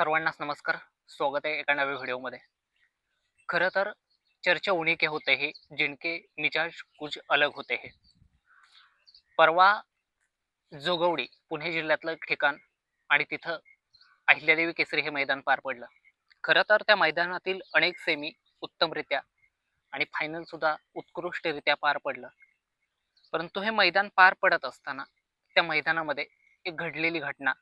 सर्वांनाच नमस्कार. स्वागत आहे एका नव्या व्हिडिओमध्ये. खरं तर चर्चा उणीके के होते हे जिनके मिजाज कुछ अलग होते हे. परवा जोगवडी पुणे जिल्ह्यातलं एक ठिकाण आणि तिथं अहिल्यादेवी केसरी हे मैदान पार पडलं. खरं तर त्या मैदानातील अनेक सेमी उत्तमरित्या आणि फायनल सुद्धा उत्कृष्टरित्या पार पडलं. परंतु हे मैदान पार पडत असताना त्या मैदानामध्ये एक घडलेली घटना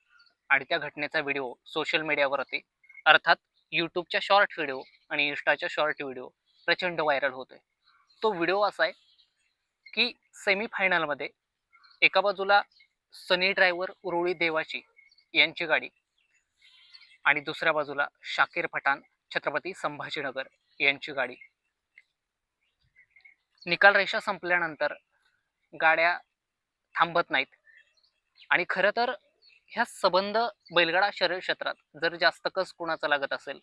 आणि त्या घटनेचा व्हिडिओ सोशल मीडियावरती अर्थात यूट्यूबच्या शॉर्ट व्हिडिओ आणि इन्स्टाच्या शॉर्ट व्हिडिओ प्रचंड व्हायरल होतोय. तो व्हिडिओ असा आहे की सेमीफायनलमध्ये एका बाजूला सनी ड्रायव्हर उरुळी देवाची यांची गाडी आणि दुसऱ्या बाजूला शाकीर पठाण छत्रपती संभाजीनगर यांची गाडी. निकाल रेषा संपल्यानंतर गाड्या थांबत नाहीत. आणि खरं तर ह्या संबंध बैलगाडा शरीर क्षेत्रात जर जास्त कस कुणाचा लागत असेल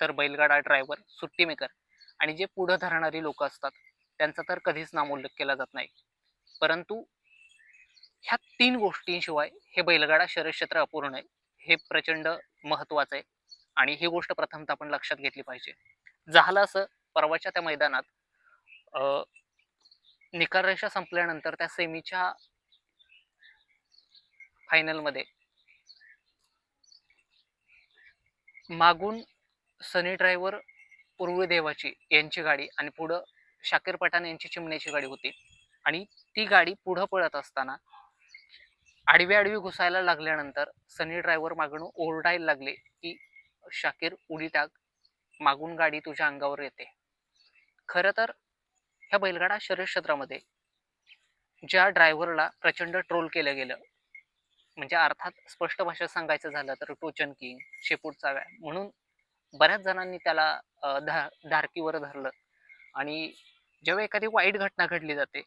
तर बैलगाडा ड्रायव्हर सुट्टी मेकर आणि जे पुढं धरणारी लोक असतात त्यांचा तर कधीच नामोल्लेख केला जात नाही. परंतु ह्या तीन गोष्टींशिवाय हे बैलगाडा शरीर क्षेत्र अपूर्ण आहे हे प्रचंड महत्वाचं आहे आणि ही गोष्ट प्रथमतः आपण लक्षात घेतली पाहिजे. झालं असं परवाच्या त्या मैदानात निकाररेषा निकाल रेषा संपल्यानंतर त्या सेमीच्या फायनलमध्ये मागून सनी ड्रायव्हर उर्वी देवाची यांची गाडी आणि पुढं शाकीर पठाण यांची चिमण्याची गाडी होती. आणि ती गाडी पुढं पळत असताना आडवी आडवी घुसायला लागल्यानंतर सनी ड्रायव्हर मागून ओरडायला लागले की शाकीर उडी टाक. मागून गाडी तुझ्या अंगावर येते. खरं तर ह्या बैलगाडा शरीर क्षेत्रामध्ये ज्या ड्रायव्हरला प्रचंड ट्रोल केलं गेलं म्हणजे अर्थात स्पष्ट भाषेत सांगायचं झालं तर टोचन किंग शेपूटचा चाव्या म्हणून बऱ्याच जणांनी त्याला धा धारकीवर धरलं. आणि जेव्हा एखादी वाईट घटना घडली जाते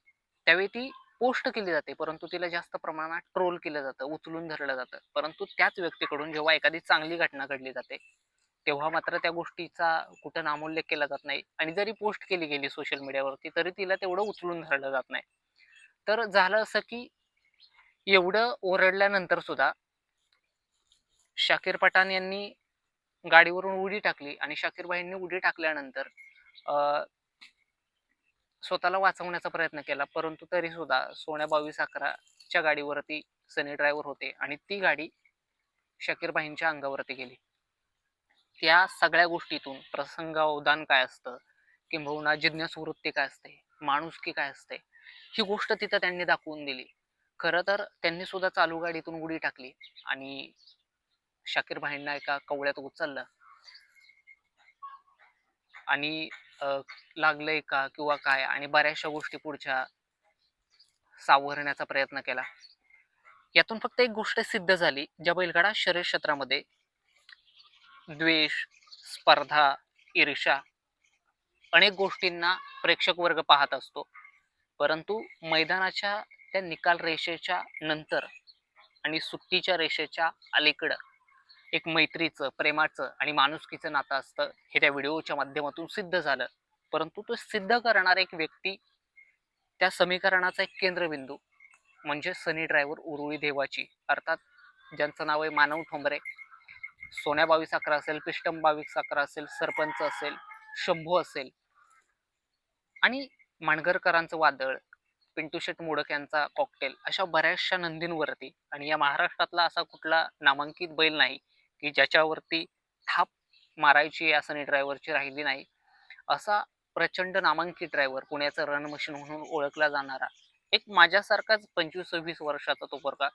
त्यावेळी ती पोस्ट केली जाते परंतु तिला जास्त प्रमाणात ट्रोल केलं जातं उचलून धरलं जातं. परंतु त्याच व्यक्तीकडून जेव्हा एखादी चांगली घटना घडली जाते तेव्हा मात्र त्या गोष्टीचा कुठं नामोल्लेख केला जात नाही. आणि जरी पोस्ट केली गेली सोशल मीडियावरती तरी तिला तेवढं उचलून धरलं जात नाही. तर झालं असं की एवढं ओरडल्यानंतर सुद्धा शाकीर पठाण यांनी गाडीवरून उडी टाकली आणि शाकीर भाईंनी उडी टाकल्यानंतर अं, स्वतःला वाचवण्याचा प्रयत्न केला. परंतु तरी सुद्धा सोन्या बावीस अकराच्या गाडीवरती सनी ड्रायव्हर होते आणि ती गाडी शाकीर भाईंच्या अंगावरती गेली. त्या सगळ्या गोष्टीतून प्रसंगावधान काय असतं? किंबहुना जिज्ञास वृत्ती काय असते? माणुसकी काय असते? ही गोष्ट तिथं त्यांनी दाखवून दिली. खरं तर त्यांनी सुद्धा चालू गाडीतून उडी टाकली आणि शाकीर भाईंना एका कवळ्यात उचललं. आणि लागलंय का किंवा काय आणि बऱ्याचशा गोष्टी पुढच्या सावरण्याचा प्रयत्न केला. यातून फक्त एक गोष्ट सिद्ध झाली ज्या बैलगाडा शरीर क्षेत्रामध्ये द्वेष स्पर्धा ईर्षा अनेक गोष्टींना प्रेक्षक वर्ग पाहत असतो. परंतु मैदानाच्या त्या निकाल रेषेच्या नंतर आणि सुट्टीच्या रेषेच्या अलीकडं एक मैत्रीचं प्रेमाचं आणि माणुसकीचं नातं असतं हे त्या व्हिडिओच्या माध्यमातून सिद्ध झालं. परंतु तो सिद्ध करणारा एक व्यक्ती त्या समीकरणाचा एक केंद्रबिंदू म्हणजे सनी ड्रायव्हर उरुळी देवाची. अर्थात ज्यांचं नाव आहे मानव ठोंबरे. सोन्या बावीस अकरा असेल पिष्टम बावीस अकरा असेल सरपंच असेल शंभू असेल आणि माणगरकरांचं वादळ पिंटू शेट मोडक यांचा कॉकटेल अशा बऱ्याचशा नंदींवरती आणि या महाराष्ट्रातला असा कुठला नामांकित बैल नाही की ज्याच्यावरती थाप मारायची या सनी ड्रायव्हरची राहिली नाही. असा प्रचंड नामांकित ड्रायव्हर पुण्याचं रन मशीन म्हणून ओळखला जाणारा एक माझ्यासारखाच पंचवीस सव्वीस वर्षाचा तो पोरगा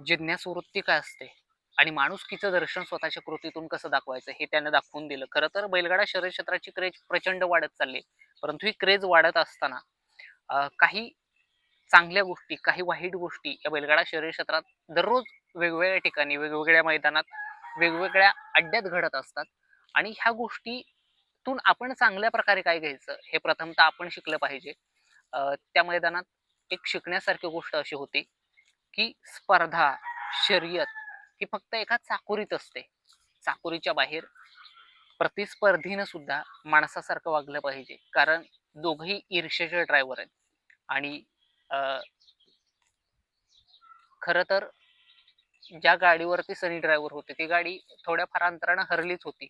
जिज्ञास वृत्ती काय असते आणि माणुसकीचं दर्शन स्वतःच्या कृतीतून कसं दाखवायचं हे त्यानं दाखवून दिलं. खरं तर बैलगाडा शरीर क्षेत्राची क्रेज प्रचंड वाढत चालली परंतु ही क्रेज वाढत असताना काही चांगल्या गोष्टी काही वाईट गोष्टी या बैलगाडा शरीर क्षेत्रात दररोज वेगवेगळ्या ठिकाणी वेगवेगळ्या मैदानात वेगवेगळ्या अड्ड्यात घडत असतात. आणि ह्या गोष्टीतून आपण चांगल्या प्रकारे काय घ्यायचं हे प्रथमतः आपण शिकलं पाहिजे. त्या मैदानात एक शिकण्यासारखी गोष्ट अशी होती की स्पर्धा शर्यत ही फक्त एका चाकोरीत असते. चाकोरीच्या बाहेर प्रतिस्पर्धीनं सुद्धा माणसासारखं वागलं पाहिजे. कारण दोघंही ईर्षेचे ड्रायव्हर आहेत. आणि अं, खरं तर ज्या गाडीवरती सनी ड्रायव्हर होते ती गाडी थोड्याफार अंतरानं हरलीच होती.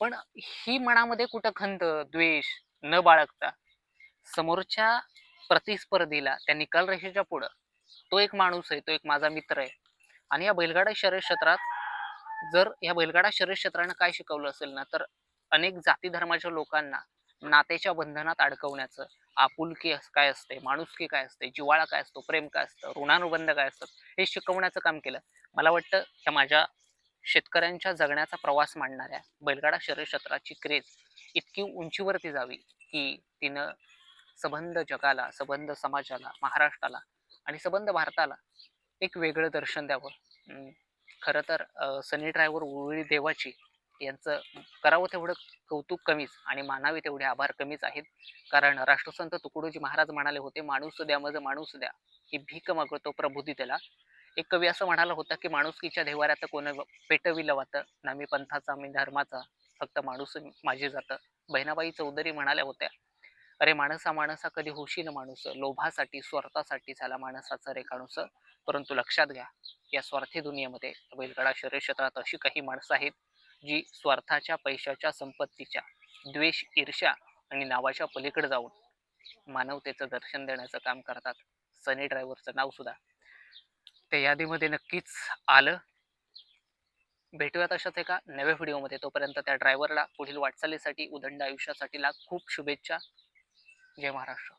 पण ही मनामध्ये कुठं खंत द्वेष न बाळगता समोरच्या प्रतिस्पर्धीला त्या निकाल रेषेच्या पुढं तो एक माणूस आहे तो एक माझा मित्र आहे. आणि या बैलगाडा शरीर क्षेत्रात जर या बैलगाडा शरीर क्षेत्रानं काय शिकवलं असेल ना तर अनेक जाती धर्माच्या लोकांना नातेच्या बंधनात अडकवण्याचं आपुलकी काय असते माणुसकी काय असते जिव्हाळा काय असतो प्रेम काय असतं ऋणानुबंध काय असतं हे शिकवण्याचं काम केलं. मला वाटतं ह्या माझ्या शेतकऱ्यांच्या जगण्याचा प्रवास मांडणाऱ्या बैलगाडा शर्यत क्रेज इतकी उंचीवरती जावी की तिनं सबंध जगाला सबंध समाजाला महाराष्ट्राला आणि सबंध भारताला एक वेगळं दर्शन द्यावं. खरं तर सनी ड्रायव्हर उळी देवाची यांचं करावं तेवढं कौतुक कमीच आणि मानावे तेवढे आभार कमीच आहेत. कारण राष्ट्रसंत तुकडोजी महाराज म्हणाले होते माणूस द्या मज माणूस द्या. ही भीक मागतो प्रबुद्धी त्याला. एक कवी असं म्हणाला होता की माणुसकीच्या देवाऱ्यात कोण पेटविलं वातं ना मी पंथाचा मी धर्माचा फक्त माणूस माझे जातं. बहिणाबाई चौधरी म्हणाल्या होत्या अरे माणसा माणसा कधी होशील माणूस लोभासाठी स्वार्थासाठी झाला माणसाचं रेखाणूस परंतु लक्षात घ्या या स्वार्थी दुनियेमध्ये बैलगाडा शरीर क्षेत्रात अशी काही माणसं आहेत जी स्वार्थाच्या पैशाच्या संपत्तीच्या द्वेष ईर्ष्या आणि नावाच्या पलीकडे जाऊन मानवतेचं दर्शन देण्याचं काम करतात. सनी ड्रायव्हरचं नाव सुद्धा. त्या यादीमध्ये नक्कीच आलं. भेटूयात अशाच एका नव्या व्हिडिओमध्ये. तोपर्यंत त्या ड्रायव्हरला पुढील वाटचालीसाठी उदंड आयुष्यासाठी लाख खूप शुभेच्छा. जय महाराष्ट्र.